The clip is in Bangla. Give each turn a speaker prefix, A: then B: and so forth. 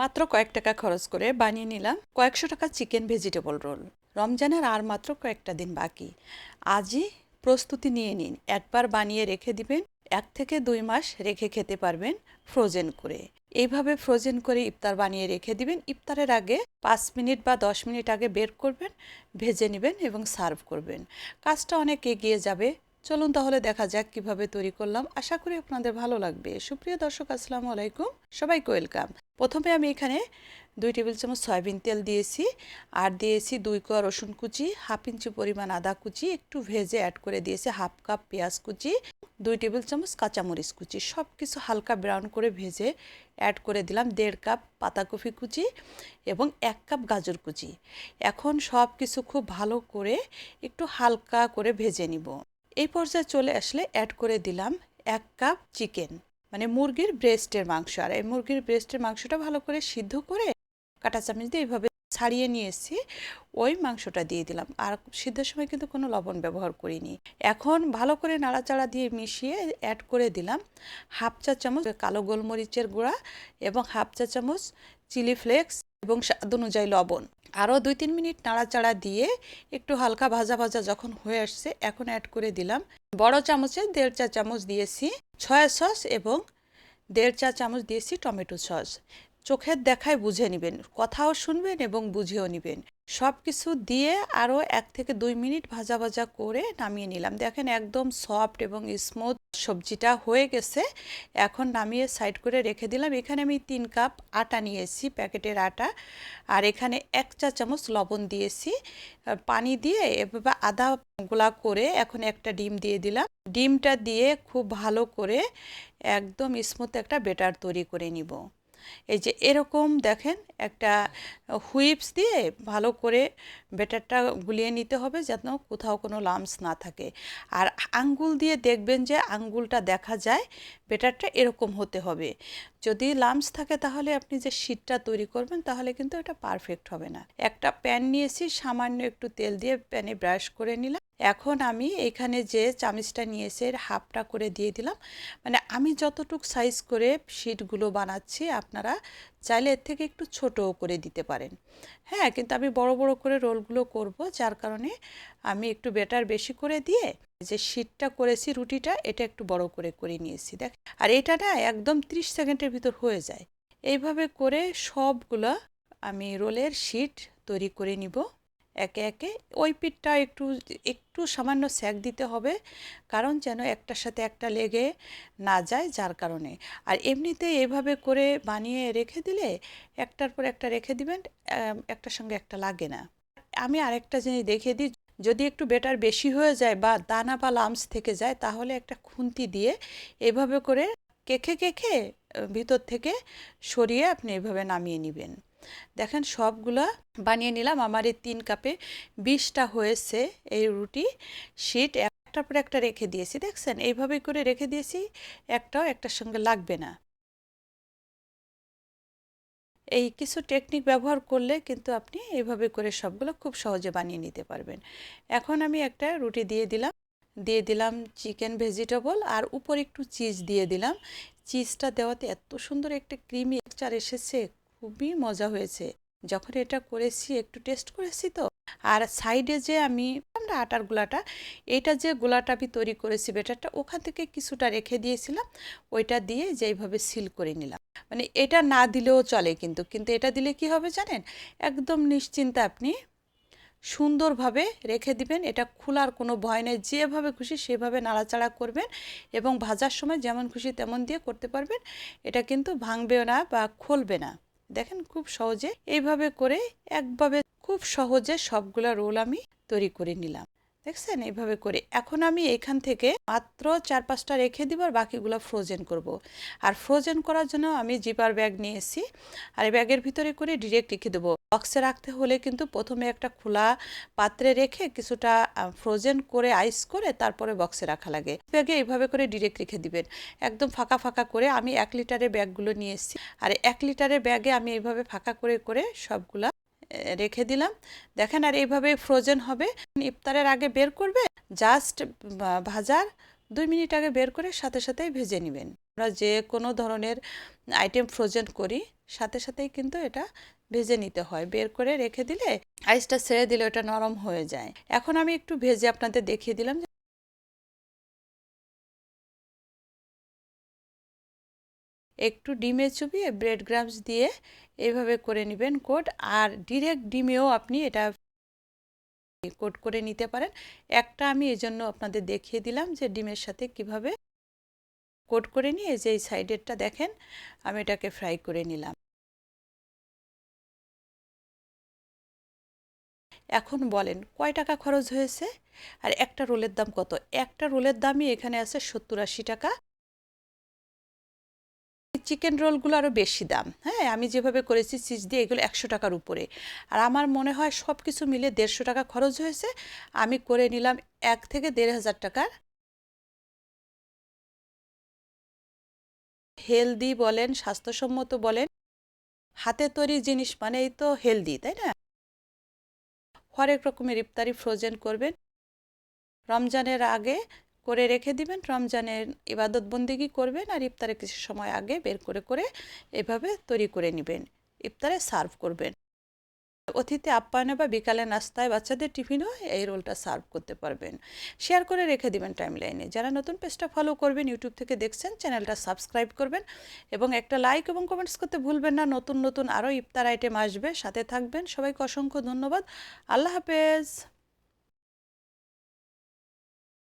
A: মাত্র কয়েক টাকা খরচ করে বানিয়ে নিলাম কয়েকশো টাকা চিকেন ভেজিটেবল রোল। রমজানের আর মাত্র কয়েকটা দিন বাকি। আজই প্রস্তুতি নিয়ে নিন। একবার বানিয়ে রেখে দিবেন, এক থেকে দুই মাস রেখে খেতে পারবেন ফ্রোজেন করে। এইভাবে ফ্রোজেন করে ইফতার বানিয়ে রেখে দিবেন। ইফতারের আগে পাঁচ মিনিট বা দশ মিনিট আগে বের করবেন, ভেজে নেবেন এবং সার্ভ করবেন। কাজটা অনেক এগিয়ে যাবে। চলুন তাহলে দেখা যাক কীভাবে তৈরি করলাম। আশা করি আপনাদের ভালো লাগবে। সুপ্রিয় দর্শক, আসসালামু আলাইকুম। সবাইকে ওয়েলকাম প্রথমে আমি এখানে দুই টেবিল চামচ সয়াবিন তেল দিয়েছি আর দিয়েছি দুই কোয়া রসুন কুচি, হাফ ইঞ্চি পরিমাণ আদা কুচি, একটু ভেজে অ্যাড করে দিয়েছি হাফ কাপ পেঁয়াজ কুচি, দুই টেবিল চামচ কাঁচামরিচ কুচি সব কিছু হালকা ব্রাউন করে ভেজে অ্যাড করে দিলাম দেড় কাপ পাতাকপি কুচি এবং এক কাপ গাজর কুচি। এখন সব কিছু খুব ভালো করে একটু হালকা করে ভেজে নিব। এই পর্যায়ে চলে আসলে অ্যাড করে দিলাম এক কাপ চিকেন মানে মুরগির ব্রেস্টের মাংস। আর এই মুরগির ব্রেস্টের মাংসটা ভালো করে সিদ্ধ করে কাটা চামচ দিয়ে এইভাবে ছাড়িয়ে নিয়ে এসেছি ওই মাংসটা দিয়ে দিলাম। আর সিদ্ধের সময় কিন্তু কোনো লবণ ব্যবহার করিনি। এখন ভালো করে নাড়াচাড়া দিয়ে মিশিয়ে অ্যাড করে দিলাম হাফ চা চামচ কালো গোলমরিচের গুঁড়া এবং হাফ চা চামচ চিলি ফ্লেক্স এবং স্বাদ অনুযায়ী লবণ। আরও দুই তিন মিনিট নাড়াচাড়া দিয়ে একটু হালকা ভাজা ভাজা যখন হয়ে আসছে, এখন অ্যাড করে দিলাম। বড় চামচে দেড় চা চামচ দিয়েছি ছয়া সস এবং দেড় চা চামচ দিয়েছি টমেটো সস। চোখের দেখায় বুঝে নেবেন, কথাও শুনবেন এবং বুঝেও নেবেন। সব কিছু দিয়ে আরও এক থেকে দুই মিনিট ভাজা ভাজা করে নামিয়ে নিলাম। দেখেন একদম সফট এবং স্মুথ সবজিটা হয়ে গেছে, এখন নামিয়ে সাইড করে রেখে দিলাম। এখানে আমি তিন কাপ আটা নিয়েছি, প্যাকেটের আটা, আর এখানে এক চা চামচ লবণ দিয়েছি। পানি দিয়ে এভাবে আদা গোলা করে এখন একটা ডিম দিয়ে দিলাম। ডিমটা দিয়ে খুব ভালো করে একদম স্মুথ একটা বেটার তৈরি করে নিব। এই যে এরকম দেখেন একটা হুইপস দিয়ে ভালো করে বেটারটা গুলিয়ে নিতে হবে যেন কোথাও কোনো লামস না থাকে। আর আঙ্গুল দিয়ে দেখবেন যে আঙ্গুলটা দেখা যায় বেটারটা এরকম হতে হবে। যদি লামস থাকে তাহলে আপনি যে শীটটা তৈরি করবেন তাহলে কিন্তু এটা পারফেক্ট হবে না। একটা প্যান নিয়েছি, সামান্য একটু তেল দিয়ে প্যানে ব্রাশ করে নিলাম। এখন আমি এখানে যে চামিচটা নিয়েছে এর হাফটা করে দিয়ে দিলাম। মানে আমি যতটুক সাইজ করে শিটগুলো বানাচ্ছি, আপনারা চাইলে এর থেকে একটু ছোটও করে দিতে পারেন। হ্যাঁ কিন্তু আমি বড় বড় করে রোলগুলো করব, যার কারণে আমি একটু বেটার বেশি করে দিয়ে যে শীটটা করেছি রুটিটা, এটা একটু বড় করে করে নিয়েছি। দেখ, আর এটা না একদম 30 সেকেন্ডের ভিতর হয়ে যায়। এইভাবে করে সবগুলো আমি রোলের শিট তৈরি করে নিব। একে একে ওই পিঠটা একটু একটু সামান্য স্যাক দিতে হবে। কারণ যেন একটার সাথে একটা লেগে না যায় যার কারণে। আর এমনিতে এভাবে করে বানিয়ে রেখে দিলে একটার পর একটা রেখে দিবেন একটার সঙ্গে একটা লাগে না। আমি আরেকটা জিনিস দেখিয়ে দিই, যদি একটু বেটার বেশি হয়ে যায় বা দানা বা লামস থেকে যায়, তাহলে একটা খুন্তি দিয়ে এভাবে করে কেখে কেখে ভিতর থেকে সরিয়ে আপনি এভাবে নামিয়ে নেবেন। দেখেন সবগুলা বানিয়ে নিলাম। আমার এই তিন কাপে বিশটা হয়েছে এই রুটি শিট একটার পর একটা রেখে দিয়েছি। দেখছেন? এইভাবে করে রেখে দিয়েছি, একটাও একটার সঙ্গে লাগবে না। এই কিছু টেকনিক ব্যবহার করলে কিন্তু আপনি এইভাবে করে সবগুলো খুব সহজে বানিয়ে নিতে পারবেন। এখন আমি একটা রুটি দিয়ে দিলাম। দিয়ে দিলাম চিকেন ভেজিটেবল আর উপর একটু চিজ দিয়ে দিলাম। চিজটা দেওয়াতে এত সুন্দর একটা ক্রিমি টেক্সচার এসেছে খুবই মজা হয়েছে। যখন এটা করেছি, একটু টেস্ট করেছি তো, আর সাইডে যে আমি আমরা আটার গোলাটা এটা যে গোলাটা আমি তৈরি করেছি বেটারটা ওখান থেকে কিছুটা রেখে দিয়েছিলাম, ওইটা দিয়ে যেইভাবে সিল করে নিলাম। মানে এটা না দিলেও চলে কিন্তু কিন্তু এটা দিলে কি হবে জানেন? একদম নিশ্চিন্তে আপনি সুন্দরভাবে রেখে দিবেন, এটা খোলার কোনো ভয় নেই, যেভাবে খুশি সেভাবে নাড়াচাড়া করবেন এবং ভাজার সময় যেমন খুশি তেমন দিয়ে করতে পারবেন, এটা কিন্তু ভাঙবেও না বা খুলবে না। দেখেন খুব সহজে এইভাবে করে একভাবে খুব সহজে সবগুলা রোল আমি তৈরি করে নিলাম। দেখছেন? এইভাবে করে। এখন আমি এখান থেকে মাত্র চার পাঁচটা রেখে দিব আর বাকিগুলো ফ্রোজেন করব। আর ফ্রোজেন করার জন্য আমি জিপার ব্যাগ নিয়েছি। আর এই ব্যাগের ভিতরে করে ডিরেক্ট রেখে দেবো। বক্সে রাখতে হলে কিন্তু প্রথমে একটা খোলা পাত্রে রেখে কিছুটা ফ্রোজেন করে আইস করে তারপরে বক্সে রাখা লাগে। ব্যাগে এইভাবে করে ডিরেক্ট রেখে দিবেন। একদম ফাঁকা ফাঁকা করে আমি এক লিটারের ব্যাগগুলো নিয়ে এসেছি আর এক লিটারের ব্যাগে আমি এইভাবে ফাঁকা করে করে সবগুলা রেখে দিলাম। দেখেন আর এইভাবে ফ্রোজেন হবে। ইফতারের আগে বের করবে জাস্ট ভাজার দুই মিনিট আগে বের করে সাথে সাথেই ভেজে নেবেন। আমরা যে কোনো ধরনের আইটেম ফ্রোজেন করি, সাথে সাথেই কিন্তু এটা ভেজে নিতে হয়। বের করে রেখে দিলে আইসটা ছেড়ে দিলে ওটা নরম হয়ে যায়। এখন আমি একটু ভেজে আপনাদের দেখিয়ে দিলাম একটু ডিমে চুবিয়ে ব্রেড গ্রামস দিয়ে এইভাবে করে নেবেন কোট। আর ডিরেক্ট ডিমেও আপনি এটা কোট করে নিতে পারেন। একটা আমি এই জন্য আপনাদের দেখিয়ে দিলাম যে ডিমের সাথে কীভাবে কোট করে নিয়ে যে এই সাইডেরটা দেখেন, আমি এটাকে ফ্রাই করে নিলাম। এখন বলেন, কয় টাকা খরচ হয়েছে? আর একটা রোলের দাম কত? একটা রোলের দামই এখানে আছে সত্তর আশি টাকা। চিকেন রোলগুলো আরও বেশি দাম। হ্যাঁ আমি যেভাবে করেছি চিজ দিয়ে এগুলো একশো টাকার উপরে। আর আমার মনে হয় সব কিছু মিলে দেড়শো টাকা খরচ হয়েছে। আমি করে নিলাম এক থেকে দেড় হাজার টাকার। হেলদি বলেন, স্বাস্থ্যসম্মত বলেন, হাতে তৈরি জিনিস মানেই তো হেলদি, তাই না? হরেক রকমের ইফতারি ফ্রোজেন করবেন। রমজানের আগে করে রেখে দিবেন। রমজানের ইবাদত বন্দিগি করবেন আর ইফতারে কিছু সময় আগে বের করে করে এভাবে তৈরি করে নেবেন। ইফতারে সার্ভ করবেন। অতিথি আপ্যায়নে বা বিকালে নাস্তায় বাচ্চাদের টিফিনও এই রোলটা সার্ভ করতে পারবেন। শেয়ার করে রেখে দিবেন টাইম লাইনে যারা নতুন পেজটা ফলো করবেন, ইউটিউব থেকে দেখছেন, চ্যানেলটা সাবস্ক্রাইব করবেন এবং একটা লাইক এবং কমেন্টস করতে ভুলবেন না। নতুন নতুন আরও ইফতার আইটেম আসবে। সাথে থাকবেন। সবাইকে অসংখ্য ধন্যবাদ। আল্লাহ হাফেজ।